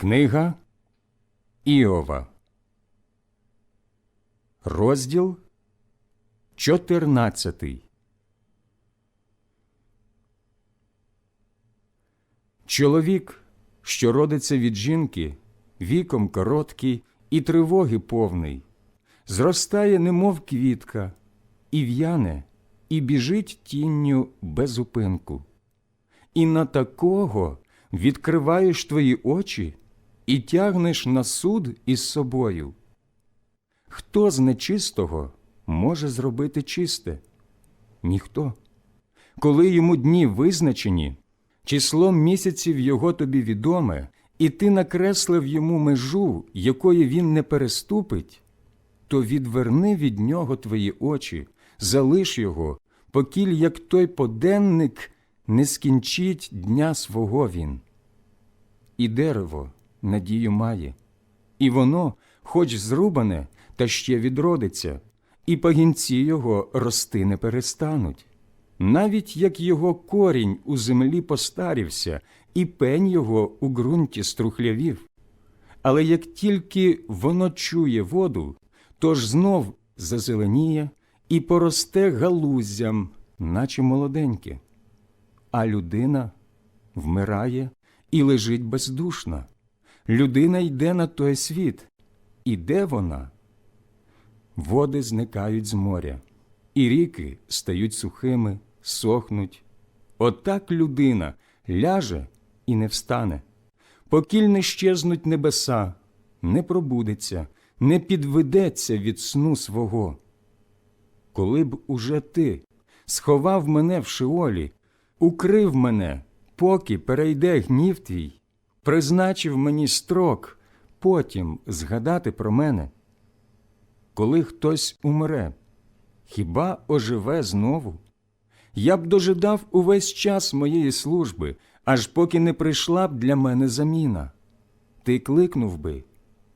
Книга Іова, розділ 14. Чоловік, що родиться від жінки, віком короткий і тривоги повний, зростає, немов квітка, і в'яне, і біжить тінню без упинку. І на такого відкриваєш твої очі і тягнеш на суд із собою. Хто з нечистого може зробити чисте? Ніхто. Коли йому дні визначені, число місяців його тобі відоме, і ти накреслив йому межу, якої він не переступить, то відверни від нього твої очі, залиш його, покіль як той поденник не скінчить дня свого він. І дерево надію має, і воно, хоч зрубане, та ще відродиться, і пагінці його рости не перестануть. Навіть як його корінь у землі постарівся, і пень його у ґрунті струхлявів. Але як тільки воно чує воду, то ж знов зазеленіє і поросте галуззям, наче молоденьке. А людина вмирає і лежить бездушна. Людина йде на той світ. І де вона? Води зникають з моря, і ріки стають сухими, сохнуть. Отак людина ляже і не встане. Покіль не щезнуть небеса, не пробудеться, не підведеться від сну свого. Коли б уже ти сховав мене в шиолі, укрив мене, поки перейде гнів твій, призначив мені строк, потім згадати про мене. Коли хтось умре, хіба оживе знову? Я б дожидав увесь час моєї служби, аж поки не прийшла б для мене заміна. Ти кликнув би,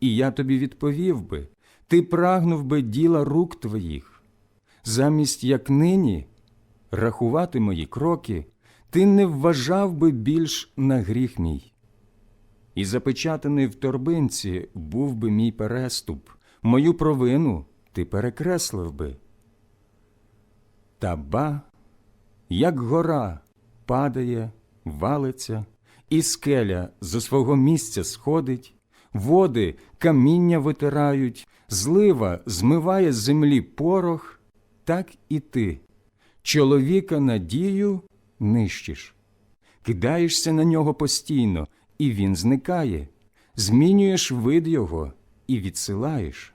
і я тобі відповів би, ти прагнув би діла рук твоїх. Замість як нині рахувати мої кроки, ти не вважав би більш на гріх мій. І запечатаний в торбинці був би мій переступ, мою провину ти перекреслив би. Та ба, як гора падає, валиться, і скеля зо свого місця сходить, води каміння витирають, злива змиває з землі порох, так і ти, чоловіка надію нищиш. Кидаєшся на нього постійно, і він зникає, змінюєш вид його і відсилаєш.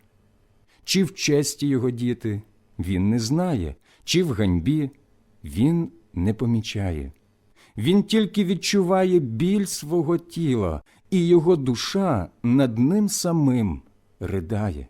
Чи в честі його діти він не знає, чи в ганьбі він не помічає. Він тільки відчуває біль свого тіла, і його душа над ним самим ридає.